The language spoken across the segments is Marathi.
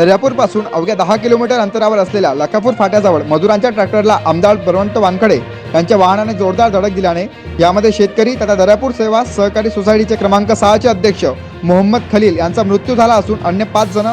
दर्यापूरपासून अवघ्या दहा किलोमीटर अंतरावर असलेल्या लखापूर फाट्याजवळ मजुरांच्या ट्रॅक्टरला आमदार बलवंत वानखडे यांच्या वाहनाने जोरदार धडक दिल्याने यामध्ये शेतकरी तथा दर्यापूर सेवा सहकारी सोसायटीचे क्रमांक सहाचे अध्यक्ष मोहम्मद खलील यांचा मृत्यू झाला असून अन्य पाच जण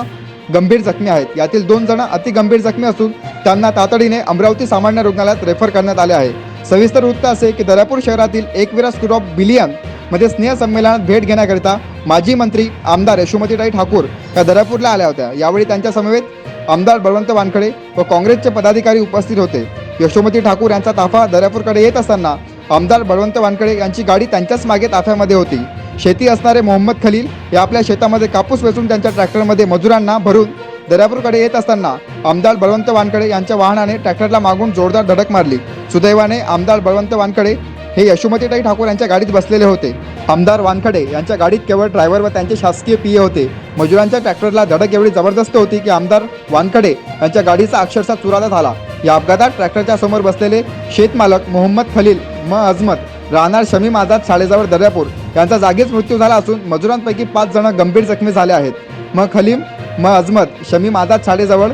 गंभीर जखमी आहेत. यातील दोन जण अति गंभीर जखमी असून त्यांना तातडीने अमरावती सामान्य रुग्णालयात रेफर करण्यात आले आहे. सविस्तर वृत्त असे की दर्यापूर शहरातील एकविरा स्कूल ऑफ बिलियन मध्ये स्नेह संमेलनात भेट घेण्याकरिता माजी मंत्री आमदार यशोमतीताई ठाकूर या दर्यापूरला आल्या होत्या. यावेळी त्यांच्या समवेत आमदार बळवंत वानखडे व काँग्रेसचे पदाधिकारी उपस्थित होते. यशोमती ठाकूर यांचा ताफा दर्यापूरकडे येत असताना आमदार बळवंत वानखडे यांची गाडी त्यांच्याच मागे ताफ्यामध्ये होती. शेती असणारे मोहम्मद खलील हे आपल्या शेतामध्ये कापूस वेचून त्यांच्या ट्रॅक्टरमध्ये मजुरांना भरून दर्यापूरकडे येत असताना आमदार बळवंत वानखडे यांच्या वाहनाने ट्रॅक्टरला मागून जोरदार धडक मारली. सुदैवाने आमदार बळवंत वानखडे हे यशोमतीताई ठाकूर यांच्या गाडीत बसलेले होते. आमदार वानखडे यांच्या गाडीत केवळ ड्रायव्हर व त्यांचे शासकीय पीए होते. मजुरांच्या ट्रॅक्टरला धडक एवढी जबरदस्त होती की आमदार वानखडे यांच्या गाडीचा अक्षरशः चुरादा झाला. या अपघातात ट्रॅक्टरच्या समोर बसलेले शेतमालक मोहम्मद खलील म. अजमत राहणार शमीम आझाद शाळेजवळ दर्यापूर यांचा जागीच मृत्यू झाला असून मजुरांपैकी पाच जण गंभीर जखमी झाले आहेत. म. खलीम म. अजमत शमीम आझाद शाळेजवळ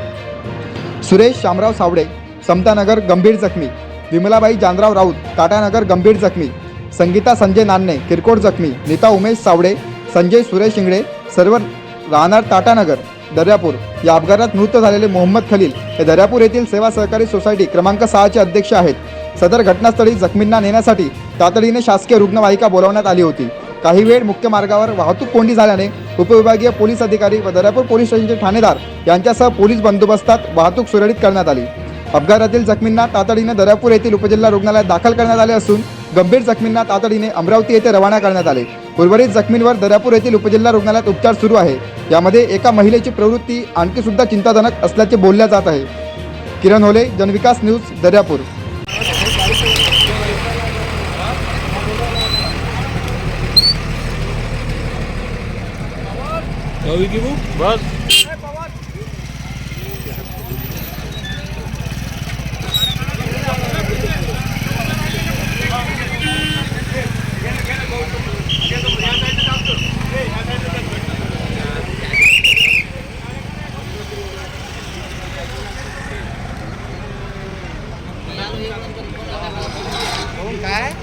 सुरेश शामराव सावडे समतानगर गंभीर जखमी विमलाबाई जानराव राऊत टाटानगर गंभीर जखमी संगीता संजय नान्ने किरकोळ जखमी नीता उमेश सावडे संजय सुरेश शिंगडे सर्व राहणार टाटानगर दर्यापूर. या अपघातात मृत झालेले मोहम्मद खलील हे दर्यापूर येथील सेवा सहकारी सोसायटी क्रमांक सहाचे अध्यक्ष आहेत. सदर घटनास्थळी जखमींना नेण्यासाठी तातडीने शासकीय रुग्णवाहिका बोलावण्यात आली होती. काही वेळ मुख्य मार्गावर वाहतूक कोंडी झाल्याने उपविभागीय पोलीस अधिकारी व दर्यापूर पोलीस स्टेशनचे ठाणेदार यांच्यासह पोलीस बंदोबस्तात वाहतूक सुरळीत करण्यात आली. अपघातातील जखमींना तातडीने दर्यापूर येथील उपजिल्हा रुग्णालयात दाखल करण्यात आले असून गंभीर जखमींना तातडीने अमरावती येथे रवाना करण्यात आले. उर्वरित जखमींवर दर्यापूर येथील उपजिल्हा रुग्णालयात उपचार सुरू आहे. यामध्ये एका महिलेची प्रवृत्ती आणखी सुद्धा चिंताजनक असल्याचे बोलल्या जात आहे. किरण होले जनविकास न्यूज दर्यापूर. बस. con cái.